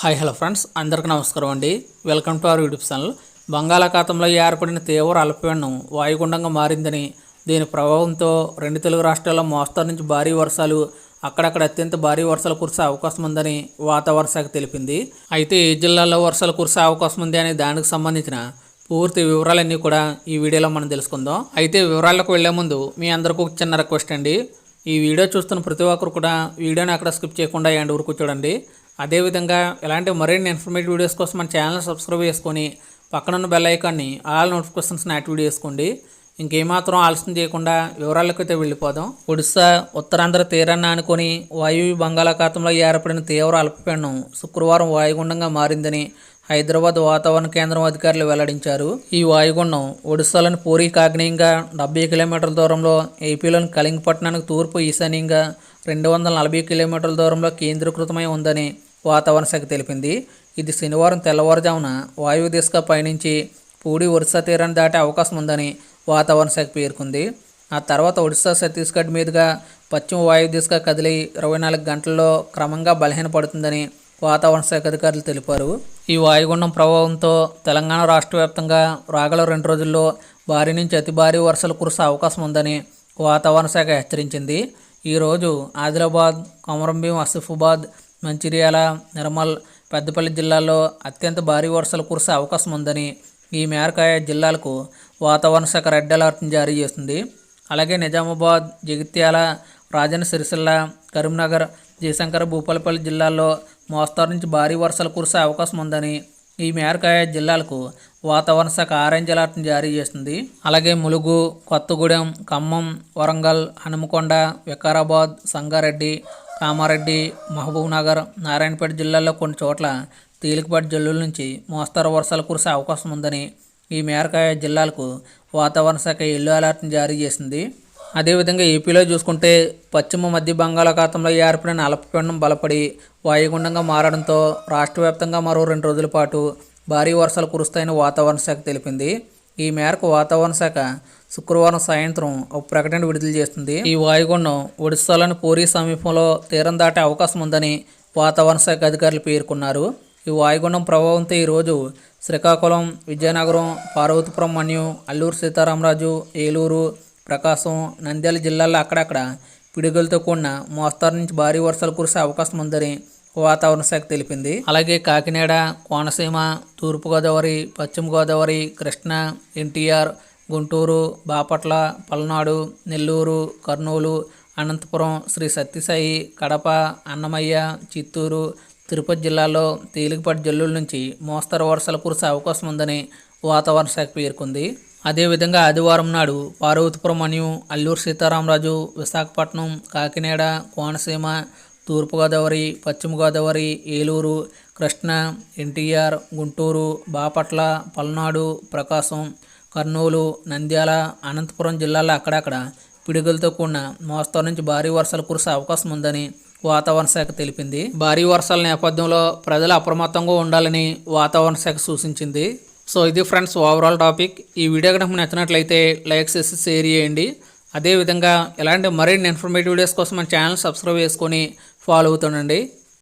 Hi hello friends. అందరికీ నమస్కారం అండి. Welcome to our YouTube channel. బంగాళాఖాతంలో ఏర్పడిన తీవ్ర అల్పపీడనం వాయుగుండంగా మారిందని దీని ప్రభావంతో రెండు తెలుగు రాష్ట్రాల్లో మోస్తరు నుంచి భారీ వర్షాలు అక్కడక్కడ అత్యంత భారీ వర్షాలు కురిసే అవకాశం ఉందని వాతావరణ శాఖ తెలిపింది. అయితే ఏ జిల్లాల్లో వర్షాలు కురిసే అవకాశం ఉంది అనే దానికి సంబంధించిన పూర్తి వివరాలన్నీ కూడా ఈ వీడియోలో మనం తెలుసుకుందాం. అయితే వివరాలకు వెళ్ళే ముందు మీ అందరికీ ఒక చిన్న రిక్వెస్ట్ అండి. ఈ వీడియో చూస్తున్న ప్రతి ఒక్కరు కూడా వీడియోని అక్కడ స్కిప్ చేయకుండా ఎండ్ వరకు చూడండి. అదేవిధంగా ఇలాంటి మరిన్ని ఇన్ఫర్మేటివ్ వీడియోస్ కోసం మన ఛానల్ సబ్స్క్రైబ్ చేసుకొని పక్కనున్న బెల్ ఐకాన్ని ఆల్ నోటిఫికేషన్స్ని యాక్టివేట్ చేసుకోండి. ఇంకేమాత్రం ఆలస్యం చేయకుండా వివరాలకు అయితే వెళ్ళిపోదాం. ఒడిశా ఉత్తరాంధ్ర తీరాన్ని ఆనుకొని వాయువ్య బంగాళాఖాతంలో ఏర్పడిన తీవ్ర అల్పపీడనం శుక్రవారం వాయుగుండంగా మారిందని హైదరాబాద్ వాతావరణ కేంద్రం అధికారులు వెల్లడించారు. ఈ వాయుగుండం ఒడిశాలోని పూరి కాగ్నేయంగా డెబ్బై కిలోమీటర్ల దూరంలో ఏపీలోని కళింగపట్నానికి తూర్పు ఈశాన్యంగా రెండు వందల నలభై కిలోమీటర్ల దూరంలో కేంద్రీకృతమై ఉందని వాతావరణ శాఖ తెలిపింది. ఇది శనివారం తెల్లవారుజామున వాయువు దిశగా పయనించి పూడి ఒరిస్సా తీరాన్ని దాటే అవకాశం ఉందని వాతావరణ శాఖ పేర్కొంది. ఆ తర్వాత ఒడిశా ఛత్తీస్గఢ్ మీదుగా పశ్చిమ వాయువు దిశగా కదిలి ఇరవై నాలుగు గంటల్లో క్రమంగా బలహీనపడుతుందని వాతావరణ శాఖ అధికారులు తెలిపారు. ఈ వాయుగుండం ప్రభావంతో తెలంగాణ రాష్ట్ర వ్యాప్తంగా రాగల రెండు రోజుల్లో భారీ నుంచి అతి భారీ వర్షాలు కురిసే అవకాశం ఉందని వాతావరణ శాఖ హెచ్చరించింది. ఈరోజు ఆదిలాబాద్ కొమరంభీం అసిఫాబాద్ మంచిర్యాల నిర్మల్ పెద్దపల్లి జిల్లాల్లో అత్యంత భారీ వర్షాలు కురిసే అవకాశం ఉందని ఈ మేరకు ఆయా జిల్లాలకు వాతావరణ శాఖ రెడ్ అలర్ట్ని జారీ చేస్తుంది. అలాగే నిజామాబాద్ జగిత్యాల రాజన్న సిరిసిల్ల కరీంనగర్ జయశంకర్ భూపాలపల్లి జిల్లాల్లో మోస్తారు నుంచి భారీ వర్షాలు కురిసే అవకాశం ఉందని ఈ మేరకు ఆయా జిల్లాలకు వాతావరణ శాఖ ఆరెంజ్ అలర్ట్ని జారీ చేస్తుంది. అలాగే ములుగు కొత్తగూడెం ఖమ్మం వరంగల్ హనుమకొండ వికారాబాద్ సంగారెడ్డి కామారెడ్డి మహబూబ్ నగర్ నారాయణపేట జిల్లాల్లో కొన్ని చోట్ల తేలికపాటి జల్లుల నుంచి మోస్తరు వర్షాలు కురిసే అవకాశం ఉందని ఈ మేరకు జిల్లాలకు వాతావరణ శాఖ ఎల్లో అలర్ట్ని జారీ చేసింది. అదేవిధంగా ఏపీలో చూసుకుంటే పశ్చిమ మధ్య బంగాళాఖాతంలో ఏర్పడిన అల్పపీడనం బలపడి వాయుగుండంగా మారడంతో రాష్ట్ర వ్యాప్తంగా మరో రెండు రోజుల పాటు భారీ వర్షాలు కురుస్తాయని వాతావరణ శాఖ తెలిపింది. ఈ మేరకు వాతావరణ శాఖ శుక్రవారం సాయంత్రం ఒక ప్రకటన విడుదల చేస్తుంది. ఈ వాయుగుండం ఒడిశాలోని పూరి సమీపంలో తీరం దాటే అవకాశం ఉందని వాతావరణ శాఖ అధికారులు పేర్కొన్నారు. ఈ వాయుగుండం ప్రభావంతో ఈరోజు శ్రీకాకుళం విజయనగరం పార్వతీపురం మన్యం అల్లూరు సీతారామరాజు ఏలూరు ప్రకాశం నంద్యాల జిల్లాల్లో అక్కడక్కడ పిడుగులతో కూడిన మోస్తారు నుంచి భారీ వర్షాలు కురిసే అవకాశం ఉందని వాతావరణ శాఖ తెలిపింది. అలాగే కాకినాడ కోనసీమ తూర్పుగోదావరి పశ్చిమ గోదావరి కృష్ణా ఎన్టీఆర్ గుంటూరు బాపట్ల పల్నాడు నెల్లూరు కర్నూలు అనంతపురం శ్రీ సత్యసాయి కడప అన్నమయ్య చిత్తూరు తిరుపతి జిల్లాలో తేలికపాటి జల్లుల నుంచి మోస్తరు వర్షాలు కురిసే అవకాశం ఉందని వాతావరణ శాఖ పేర్కొంది. అదేవిధంగా ఆదివారం నాడు పార్వతీపురం మరియు అల్లూరు సీతారామరాజు విశాఖపట్నం కాకినాడ కోనసీమ తూర్పుగోదావరి పశ్చిమ గోదావరి ఏలూరు కృష్ణా ఎన్టీఆర్ గుంటూరు బాపట్ల పల్నాడు ప్రకాశం కర్నూలు నంద్యాల అనంతపురం జిల్లాల్లో అక్కడక్కడ పిడుగులతో కూడిన మోస్తరు నుంచి భారీ వర్షాలు కురిసే అవకాశం ఉందని వాతావరణ శాఖ తెలిపింది. భారీ వర్షాల నేపథ్యంలో ప్రజలు అప్రమత్తంగా ఉండాలని వాతావరణ శాఖ సూచించింది. సో ఇది ఫ్రెండ్స్ ఓవరాల్ టాపిక్. ఈ వీడియో కనుక నచ్చినట్లయితే లైక్ చేసి షేర్ చేయండి. అదేవిధంగా ఇలాంటి మరిన్ని ఇన్ఫర్మేటివ్ వీడియోస్ కోసం మన ఛానల్ సబ్స్క్రైబ్ చేసుకొని ఫాలో అవుతుండండి